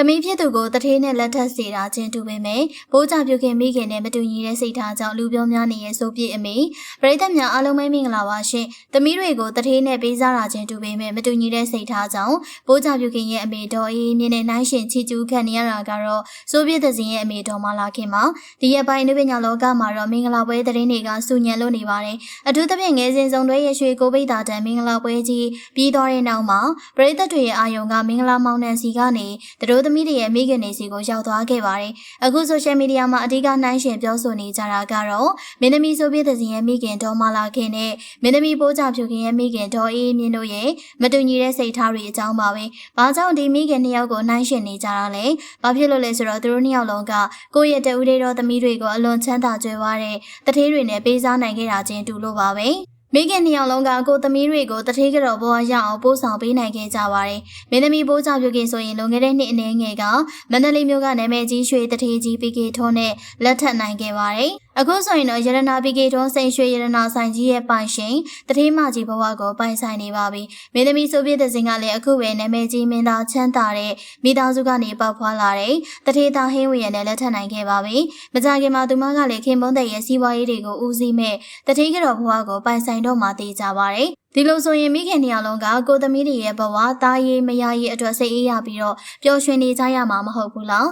သမီးဖြစ်သူကိုတထေးနဲ့လက်ထပ်စေတာချင်းတူပေမဲ့ဘိုးကြပြုခင်မိခင်နဲ့မတူညီတဲ့စိတ်ထားကြောင့်လူပြောများနေရဲ့ဆိုပြစ်အမေပရိသတ်များအားလုံးပဲမင်္ဂလာပါရှင်သမီးတွေကိုတထေးနဲ့ပေးစားတာချင်းတူပေမဲ့မတူညီတဲ့စိတ်ထားကြောင့်ဘိုးကြပြုခင်ရဲ့အမေတော်အေးမြင့်နဲ့နိုင်ရှင်ချီကျူးခံနေရတာကတော့ဆိုပြစ်သစဉ်ရဲ့အမေတော်မလာခင်မှာဒီရက်ပိုင်းနုပညာလောကမှာတော့မင်္ဂလာပွဲသတင်းတွေကစူညံလို့နေပါတယ်အထူးသဖြင့်ငယ်စဉ်စုံတွဲရဲ့ရွှေကိုပိတ်တာတန်မင်္ဂလာပွဲကြီးပြီးသွားတဲ့နောက်မှာပရိသတ်တွေရဲ့အာယုံကမင်္ဂလာမောင်နှံစီကနေတတို့သမီးတွေရဲ့မိခင်တွေစီကိုရောက်သွားခဲ့ပါတယ်။အခုဆိုရှယ်မီဒီယာမှာအဓိကနှိုင်းရှင်ပြောဆိုနေကြတာကတော့မင်းသမီးဆိုပြတဲ့စဉ်ရဲ့မိခင်ဒေါ်မာလာခင်နဲ့မင်းသမီးပိုးကြဖြူခင်ရဲ့မိခင်ဒေါ်အေးမြင့်တို့ရဲ့မတူညီတဲ့စိတ်ထားတွေအကြောင်းပါပဲ။ဘာကြောင့်ဒီမိခင်နှစ်ယောက်ကိုနှိုင်းရှင်နေကြတာလဲ။ဘာဖြစ်လို့လဲဆိုတော့သူတို့နှစ်ယောက်လုံးကကိုယ့်ရဲ့တဦးလေးတော်သမီးတွေကိုအလွန်ချမ်းသာကြွယ်ဝတဲ့တထေးတွေနဲ့ပေးစားနိုင်ခဲ့တာချင်းတူလို့ပါပဲ။ မိခင်နှစ်ယောက်လုံးကကိုသမီးတွေကိုတထေးကြော်ဘွားရအောင်ပို့ဆောင်ပေးနိုင်ခဲ့ကြပါတယ်။မင်းသမီးပိုးချပြုခင်ဆိုရင်လွန်ခဲ့တဲ့နှစ်အနည်းငယ်ကမန္တလေးမြို့ကနာမည်ကြီးရွှေတထေးကြီးပီကေထွန်းနဲ့လက်ထပ်နိုင်ခဲ့ပါတယ်။ အခုဆိုရင်တော့ရတနာပီကေထွန်းစိန်ရွှေရတနာဆိုင်ကြီးရဲ့ပိုင်ရှင်တထေးမကြီးဘဝကိုပိုင်ဆိုင်နေပါပြီ။မင်းသမီးဆိုပြတဲ့စဉ်ကလည်းအခုပဲနာမည်ကြီးမင်းသားချမ်းသာတဲ့မိသားစုကနေပေါက်ဖွာလာတဲ့တထေးသားဟင်းဝရနဲ့လက်ထပ်နိုင်ခဲ့ပါပြီ။မကြခင်မှာသူမကလည်းခင်ပွန်းတဲ့ရဲ့စီးပွားရေးတွေကိုဦးစီးမဲ့တထေးကြော်ဘဝကိုပိုင်ဆိုင်တော့မှသိကြပါတယ်။ဒီလိုဆိုရင်မိခင်နှစ်ယောက်လုံးကကိုသမီးတွေရဲ့ဘဝသားရေးမယားရေးအတွက်စိတ်အေးရပြီးတော့ပျော်ရွှင်နေကြရမှာမဟုတ်ဘူးလား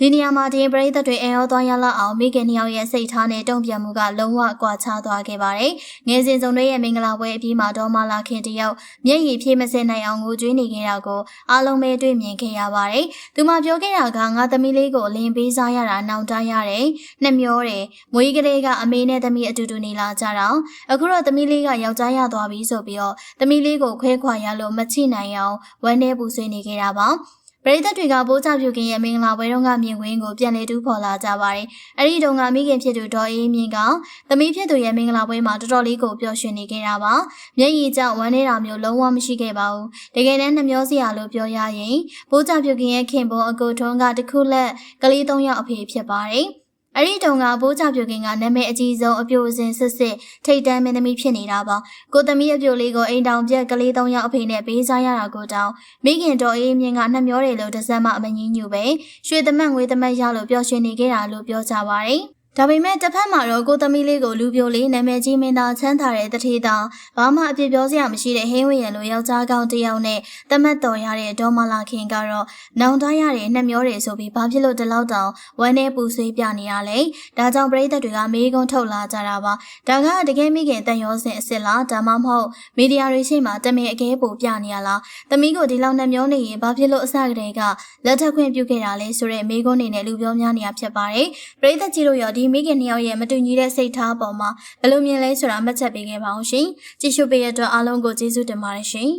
ဒီနေရာမှာဒီပရိသတ်တွေအရောသွားရလောက်အောင်မိခင်နှစ်ယောက်ရဲ့စိတ်ထားနဲ့တုံ့ပြန်မှုကလုံးဝကွာခြားသွားခဲ့ပါတယ်။ငယ်စဉ်စုံတွေရဲ့မင်္ဂလာပွဲအပြီးမှာတော့မလာခင်တယောက်မျက်ရည်ဖြည့်မစင်နိုင်အောင်ငိုကြွေးနေခဲ့တာကိုအားလုံးပဲတွေ့မြင်ခဲ့ရပါတယ်။သူမပြောခဲ့တာကငါသမီးလေးကိုအလင်းပေးစားရတာနောင်တရတယ်။နှမျောတယ်။မွေးကလေးကအမေနဲ့သမီးအတူတူနေလာကြတာ။အခုတော့သမီးလေးကယောက်ျားရသွားပြီဆိုပြီးတော့သမီးလေးကိုခွဲခွာရလို့မချိနိုင်အောင်ဝမ်းနေပူဆွေးနေခဲ့တာပါ။ ပရိသတ်တွေကဘိုးချပြုခင်ရဲ့မင်္ဂလာပွဲတုန်းကမြင်ကွင်းကိုပြန်လည်တူးဖော်လာကြပါတယ်။အဲဒီတုန်းကမိခင်ဖြစ်သူဒေါ်အေးမြင့်ကသမီးဖြစ်သူရဲ့မင်္ဂလာပွဲမှာတော်တော်လေးကိုပျော်ရွှင်နေခဲ့တာပါ။မျက်ရည်ကြောင့်ဝမ်းနေတာမျိုးလုံးဝမရှိခဲ့ပါဘူး။တကယ်တမ်းနှမျောစရာလို့ပြောရရင်ဘိုးချပြုခင်ရဲ့ခင်ပွန်းအကိုထွန်းကတခုလက်ကလေး၃ယောက်အဖေဖြစ်ပါတယ်။ အဲ့ဒီတုန်းကဘိုးချပြိုကင်ကနာမည်အကြီးဆုံးအပြိုစင်စစ်စစ်ထိတ်တန်းမင်းသမီးဖြစ်နေတာပါကိုသမီးအပြိုလေးကိုအိမ်တောင်ပြက်ကလေး၃ယောက်အဖေနဲ့ပေးစားရတာကိုတောင်မိခင်တော်အေးမြင့်ကနှမျောတယ်လို့တစမ်းမအမငင်းညူပဲရွှေသမက်ငွေသမက်ရလို့ပျော်ရွှင်နေခဲ့တာလို့ပြောကြပါရယ် ဒါပေမဲ့တစ်ဖက်မှာတော့ကိုသမီးလေးကိုလူပြိုလေးနာမည်ကြီးမင်းသားချမ်းသာတဲ့တထေးသားဘာမှအပြစ်ပြောစရာမရှိတဲ့ဟင်းဝရံလိုယောက်ျားကောင်းတစ်ယောက်နဲ့တမတ်တော်ရတဲ့ဒေါ်မလာခင်ကတော့နောင်တရတဲ့နှမျောတယ်ဆိုပြီးဘာဖြစ်လို့ဒီလောက်တောင်ဝမ်းနဲ့ပူဆွေးပြနေရလဲဒါကြောင့်ပရိသတ်တွေကမေးခွန်းထုတ်လာကြတာပါဒါကတကယ်မိခင်တန်ရောစင်အစ်စ်လားဒါမှမဟုတ်မီဒီယာတွေရှိမှတမင်အကဲပို့ပြနေရလားသမီးကိုဒီလောက်နှမျောနေရင်ဘာဖြစ်လို့အစကတည်းကလက်ထပ်ခွင့်ပြုခဲ့တာလဲဆိုတဲ့မေးခွန်းတွေနဲ့လူပြောများနေရဖြစ်ပါတယ်ပရိသတ်ကြီးတို့ရောဒီမိခင်နှစ်ယောက်ရဲ့မတူညီတဲ့စိတ်ထားအပေါ်မှာဘယ်လိုမြင်လဲဆိုတာမှတ်ချက်ပေးခဲ့ပါအောင်ရှင်ကြည့်ရှုပေးရတဲ့အတွက်အားလုံးကိုကျေးဇူးတင်ပါတယ်ရှင်